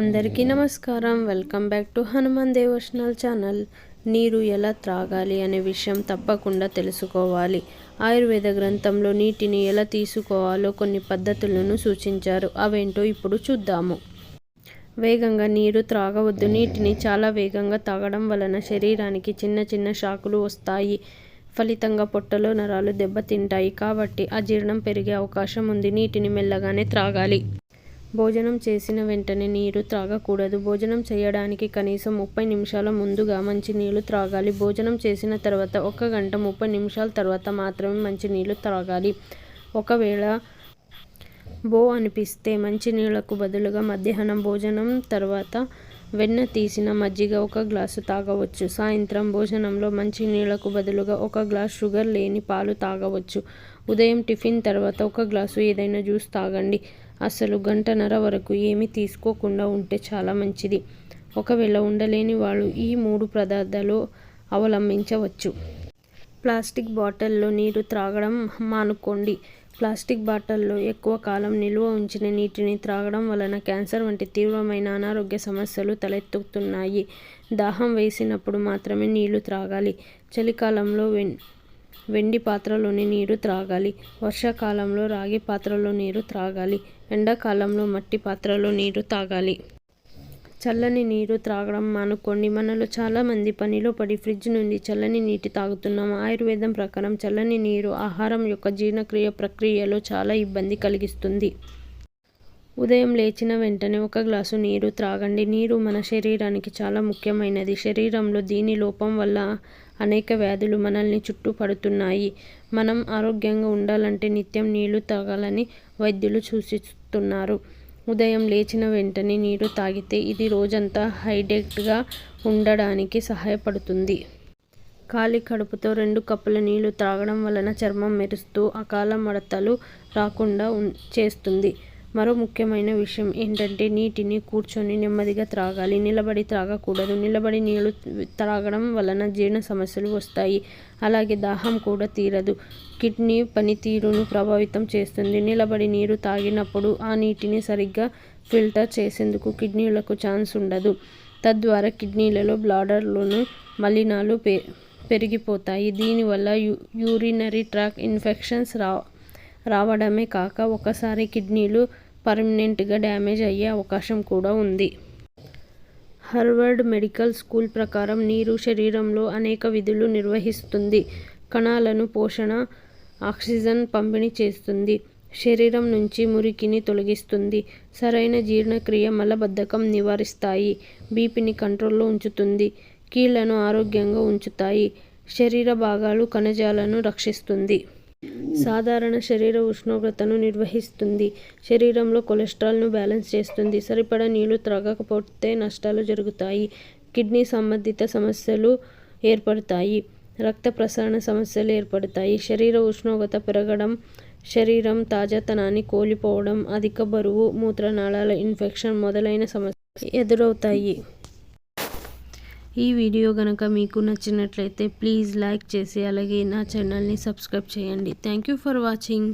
అందరికీ నమస్కారం. Welcome back to Hanuman devotional channel. నీరు ఎలా త్రాగాలి అనే విషయం తప్పకుండా తెలుసుకోవాలి. ఆయుర్వేద గ్రంథంలో నీటిని ఎలా తీసుకోవాలో కొన్ని పద్ధతులను సూచించారు. అవేంటో ఇప్పుడు చూద్దాము. వేగంగా నీరు త్రాగవద్దు. నీటిని చాలా వేగంగా తాగడం వలన శరీరానికి చిన్న చిన్న షాకులు వస్తాయి. ఫలితంగా పొట్టలో నరాలు దెబ్బతింటాయి. కాబట్టి అజీర్ణం పెరిగే అవకాశం ఉంది. నీటిని మెల్లగానే త్రాగాలి. భోజనం చేసిన వెంటనే నీరు త్రాగకూడదు. భోజనం చేయడానికి కనీసం ముప్పై నిమిషాల ముందుగా మంచినీళ్ళు త్రాగాలి. భోజనం చేసిన తర్వాత ఒక గంట ముప్పై నిమిషాల తర్వాత మాత్రమే మంచినీళ్ళు త్రాగాలి. ఒకవేళ బో అనిపిస్తే మంచినీళ్ళకు బదులుగా మధ్యాహ్నం భోజనం తర్వాత వెన్న తీసిన మజ్జిగ ఒక గ్లాసు తాగవచ్చు. సాయంత్రం భోజనంలో మంచి నీళ్ళకు బదులుగా ఒక గ్లాస్ షుగర్ లేని పాలు తాగవచ్చు. ఉదయం టిఫిన్ తర్వాత ఒక గ్లాసు ఏదైనా జ్యూస్ తాగండి. అసలు గంటన్నర వరకు ఏమీ తీసుకోకుండా ఉంటే చాలా మంచిది. ఒకవేళ ఉండలేని వాళ్ళు ఈ మూడు పదార్థాలు అవలంబించవచ్చు. ప్లాస్టిక్ బాటిల్లో నీరు త్రాగడం మానుకోండి. ప్లాస్టిక్ బాటిల్లో ఎక్కువ కాలం నిల్వ ఉంచిన నీటిని త్రాగడం వలన క్యాన్సర్ వంటి తీవ్రమైన అనారోగ్య సమస్యలు తలెత్తుతున్నాయి. దాహం వేసినప్పుడు మాత్రమే నీళ్ళు త్రాగాలి. చలికాలంలో వెన్ వెండి పాత్రలోని నీరు త్రాగాలి. వర్షాకాలంలో రాగి పాత్రలో నీరు త్రాగాలి. ఎండాకాలంలో మట్టి పాత్రలో నీరు తాగాలి. చల్లని నీరు త్రాగడం మానుకోండి. మనలో చాలామంది పనిలో పడి ఫ్రిడ్జ్ నుండి చల్లని నీటి తాగుతున్నాం. ఆయుర్వేదం ప్రకారం చల్లని నీరు ఆహారం యొక్క జీర్ణక్రియ ప్రక్రియలో చాలా ఇబ్బంది కలిగిస్తుంది. ఉదయం లేచిన వెంటనే ఒక గ్లాసు నీరు త్రాగండి. నీరు మన శరీరానికి చాలా ముఖ్యమైనది. శరీరంలో దీని లోపం వల్ల అనేక వ్యాధులు మనల్ని చుట్టుపడుతున్నాయి. మనం ఆరోగ్యంగా ఉండాలంటే నిత్యం నీళ్ళు తాగాలని వైద్యులు సూచిస్తున్నారు. ఉదయం లేచిన వెంటనే నీరు తాగితే ఇది రోజంతా హైడ్రేట్గా ఉండడానికి సహాయపడుతుంది. ఖాళీ కడుపుతో రెండు కప్పుల నీళ్ళు త్రాగడం వలన చర్మం మెరుస్తూ అకాల మడతలు రాకుండా చేస్తుంది. మరో ముఖ్యమైన విషయం ఏంటంటే నీటిని కూర్చొని నెమ్మదిగా త్రాగాలి. నిలబడి త్రాగకూడదు. నిలబడి నీళ్ళు త్రాగడం వలన జీర్ణ సమస్యలు వస్తాయి. అలాగే దాహం కూడా తీరదు. కిడ్నీ పనితీరును ప్రభావితం చేస్తుంది. నిలబడి నీరు తాగినప్పుడు ఆ నీటిని సరిగ్గా ఫిల్టర్ చేసేందుకు కిడ్నీలకు ఛాన్స్ ఉండదు. తద్వారా కిడ్నీలలో బ్లాడర్లోను మలినాలు పె పెరిగిపోతాయి. దీనివల్ల యూ యూరినరీ ట్రాక్ ఇన్ఫెక్షన్స్ రా రావడమే కాక ఒకసారి కిడ్నీలు పర్మనెంట్గా డ్యామేజ్ అయ్యే అవకాశం కూడా ఉంది. హార్వర్డ్ మెడికల్ స్కూల్ ప్రకారం నీరు శరీరంలో అనేక విధులు నిర్వహిస్తుంది. కణాలను పోషణ ఆక్సిజన్ పంపిణీ చేస్తుంది. శరీరం నుంచి మురికిని తొలగిస్తుంది. సరైన జీర్ణక్రియ మలబద్ధకం నివారిస్తాయి. బీపీని కంట్రోల్లో ఉంచుతుంది. కీళ్ళను ఆరోగ్యంగా ఉంచుతాయి. శరీర భాగాలు కణజాలను రక్షిస్తుంది. సాధారణ శరీర ఉష్ణోగ్రతను నిర్వహిస్తుంది. శరీరంలో కొలెస్ట్రాల్ను బ్యాలెన్స్ చేస్తుంది. సరిపడా నీళ్ళు త్రాగకపోతే నష్టాలు జరుగుతాయి. కిడ్నీ సంబంధిత సమస్యలు ఏర్పడతాయి. రక్త ప్రసరణ సమస్యలు ఏర్పడతాయి. శరీర ఉష్ణోగ్రత పెరగడం శరీరం తాజాతనాన్ని కోల్పోవడం అధిక బరువు మూత్రనాళాల ఇన్ఫెక్షన్ మొదలైన సమస్యలు ఎదురవుతాయి. ఈ వీడియో కనుక మీకు నచ్చినట్లయితే ప్లీజ్ లైక్ చేసి అలాగే నా ఛానల్ని సబ్స్క్రైబ్ చేయండి. Thank you for watching.